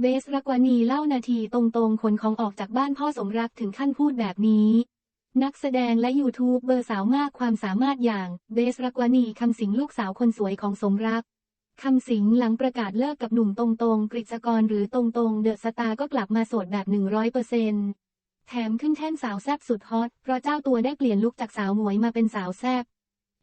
เบสรักวานีเล่านาทีตรงๆขนของออกจากบ้านพ่อสมรักถึงขั้นพูดแบบนี้ นักแสดงและยูทูบเบอร์สาวมากความสามารถอย่างเบสรักวานีคำสิงลูกสาวคนสวยของสมรักคำสิงหลังประกาศเลิกกับหนุ่มตรงๆกฤษกรหรือตรงๆ เดอะสตาร์ก็กลับมาโสดแบบ 100%เปอร์เซ็นต์แถมขึ้นแท่นสาวแซบสุดฮอต เพราะเจ้าตัวได้เปลี่ยนลุคจากสาวหมวยมาเป็นสาวแซบ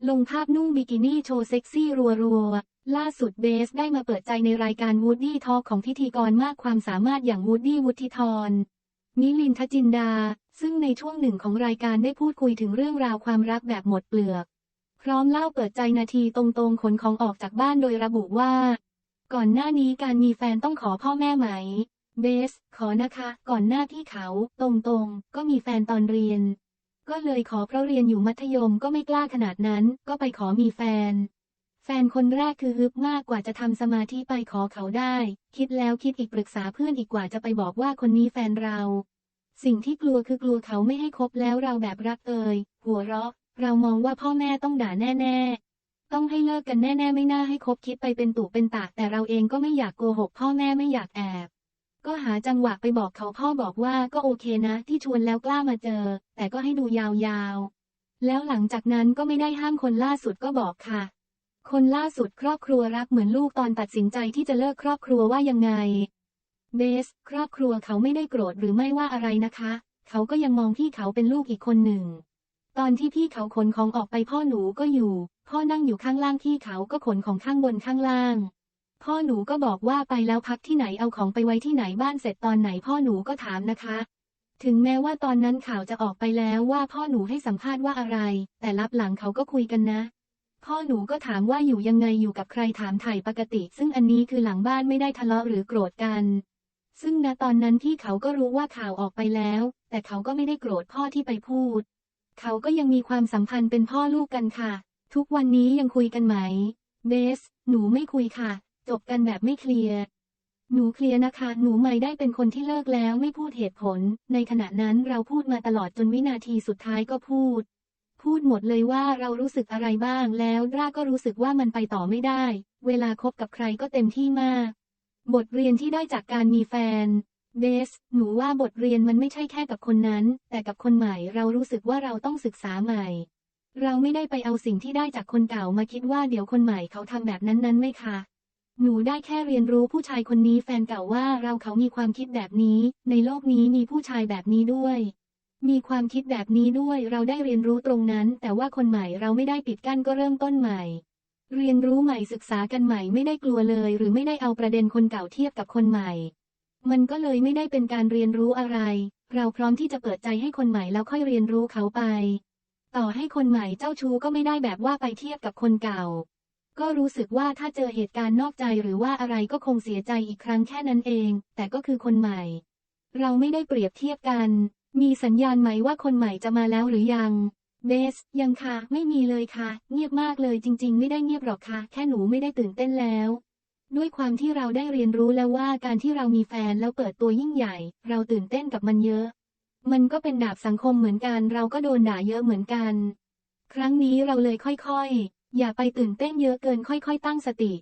ลงภาพนุ่งบิกินี่โชว์เซ็กซี่รัวๆ ล่าสุดเบสได้มาเปิดใจในรายการ Woody Talk ของพิธีกรมากความสามารถอย่าง Woody วุฒิธรมิลินทจินดา ซึ่งในช่วงหนึ่งของรายการได้พูดคุยถึงเรื่องราวความรักแบบหมดเปลือก พร้อมเล่าเปิดใจนาทีตรงๆขนของออกจากบ้านโดยระบุว่า ก่อนหน้านี้การมีแฟนต้องขอพ่อแม่ไหม เบส ขอนะคะ ก่อนหน้าที่เขาตรงๆ ก็มีแฟนตอนเรียน ก็เลยขอเพราะเรียนอยู่มัธยมก็ไม่กล้าขนาดนั้น ก็ไปขอมีแฟน แฟนคนแรกคือฮึบมากกว่าจะทำสมาธิไปขอเขาได้ คิดแล้วคิดอีกปรึกษาเพื่อนอีกกว่าจะไปบอกว่าคนนี้แฟนเรา สิ่งที่กลัวคือกลัวเขาไม่ให้คบแล้วเราแบบรักเอ่ยหัวเราะ เรามองว่าพ่อแม่ต้องด่าแน่ ๆ ต้องให้เลิกกันแน่ ๆ ไม่น่าให้คบคิดไปเป็นตุเป็นตากแต่เราเองก็ไม่อยากโกหกพ่อแม่ไม่อยากแอบ ก็หาจังหวะไปบอกเขาพ่อบอกว่าก็โอเคนะ ที่ชวนแล้วกล้ามาเจอ แต่ก็ให้ดูยาวๆแล้วหลังจากนั้นก็ไม่ได้ห้ามคนล่าสุดก็บอกค่ะ คนล่าสุดครอบครัวรักเหมือนลูกตอนตัดสินใจที่จะเลิกครอบครัวว่ายังไง เบส ครอบครัวเขาไม่ได้โกรธหรือไม่ว่าอะไรนะคะ เขาก็ยังมองพี่เขาเป็นลูกอีกคนหนึ่ง ตอนที่พี่เขาขนของออกไปพ่อหนูก็อยู่ พ่อนั่งอยู่ข้างล่างพี่เขาก็ขนของข้างบนข้างล่าง พ่อหนูก็บอกว่าไปแล้วพักที่ไหนเอาของไปไว้ที่ไหนบ้านเสร็จตอนไหนพ่อหนูก็ถามนะคะ ถึงแม้ว่าตอนนั้นข่าวจะออกไปแล้วว่าพ่อหนูให้สัมภาษณ์ว่าอะไร แต่รับหลังเขาก็คุยกันนะ พ่อหนูก็ถามว่าอยู่ยังไงอยู่กับใครถามไถ่ปกติ ซึ่งอันนี้คือหลังบ้านไม่ได้ทะเลาะหรือโกรธกัน ซึ่งณตอนนั้นพี่เขาก็รู้ว่าข่าวออกไปแล้ว แต่เขาก็ไม่ได้โกรธพ่อที่ไปพูด เขาก็ยังมีความสัมพันธ์เป็นพ่อลูกกันค่ะ ทุกวันนี้ยังคุยกันไหม เบส หนูไม่คุยค่ะ จบกันแบบไม่เคลียร์หนูเคลียร์นะคะ หนูไม่ได้เป็นคนที่เลิกแล้วไม่พูดเหตุผล ในขณะนั้นเราพูดมาตลอดจนวินาทีสุดท้ายก็พูด พูดหมดเลยว่าเรารู้สึกอะไรบ้างแล้วร่าก็รู้สึกว่ามันไปต่อไม่ได้ เวลาคบกับใครก็เต็มที่มาก บทเรียนที่ได้จากการมีแฟน เบส หนูว่าบทเรียนมันไม่ใช่แค่กับคนนั้น แต่กับคนใหม่เรารู้สึกว่าเราต้องศึกษาใหม่ เราไม่ได้ไปเอาสิ่งที่ได้จากคนเก่ามาคิดว่าเดี๋ยวคนใหม่เขาทำแบบนั้นนั้นไหมคะหนูได้แค่เรียนรู้ผู้ชายคนนี้แฟนเก่าว่าเราเขามีความคิดแบบนี้ ในโลกนี้มีผู้ชายแบบนี้ด้วย มีความคิดแบบนี้ด้วยเราได้เรียนรู้ตรงนั้น แต่ว่าคนใหม่เราไม่ได้ปิดกั้นก็เริ่มต้นใหม่ เรียนรู้ใหม่ศึกษากันใหม่ไม่ได้กลัวเลย หรือไม่ได้เอาประเด็นคนเก่าเทียบกับคนใหม่ มันก็เลยไม่ได้เป็นการเรียนรู้อะไร เราพร้อมที่จะเปิดใจให้คนใหม่แล้วค่อยเรียนรู้เขาไป ต่อให้คนใหม่เจ้าชู้ก็ไม่ได้แบบว่าไปเทียบกับคนเก่า ก็รู้สึกว่าถ้าเจอเหตุการณ์นอกใจหรือว่าอะไรก็คงเสียใจอีกครั้งแค่นั้นเอง แต่ก็คือคนใหม่ เราไม่ได้เปรียบเทียบกัน มีสัญญาณไหมว่าคนใหม่จะมาแล้วหรือยัง เบส ยังค่ะ ไม่มีเลยค่ะ เงียบมากเลยจริง ๆ ไม่ได้เงียบหรอกค่ะ แค่หนูไม่ได้ตื่นเต้นแล้ว ด้วยความที่เราได้เรียนรู้แล้วว่าการที่เรามีแฟนแล้วเปิดตัวยิ่งใหญ่ เราตื่นเต้นกับมันเยอะ มันก็เป็นดาบสังคมเหมือนกัน เราก็โดนด่าเยอะเหมือนกัน ครั้งนี้เราเลยค่อยๆ อย่าไปตื่นเต้นเยอะเกินค่อย ๆ ตั้งสติ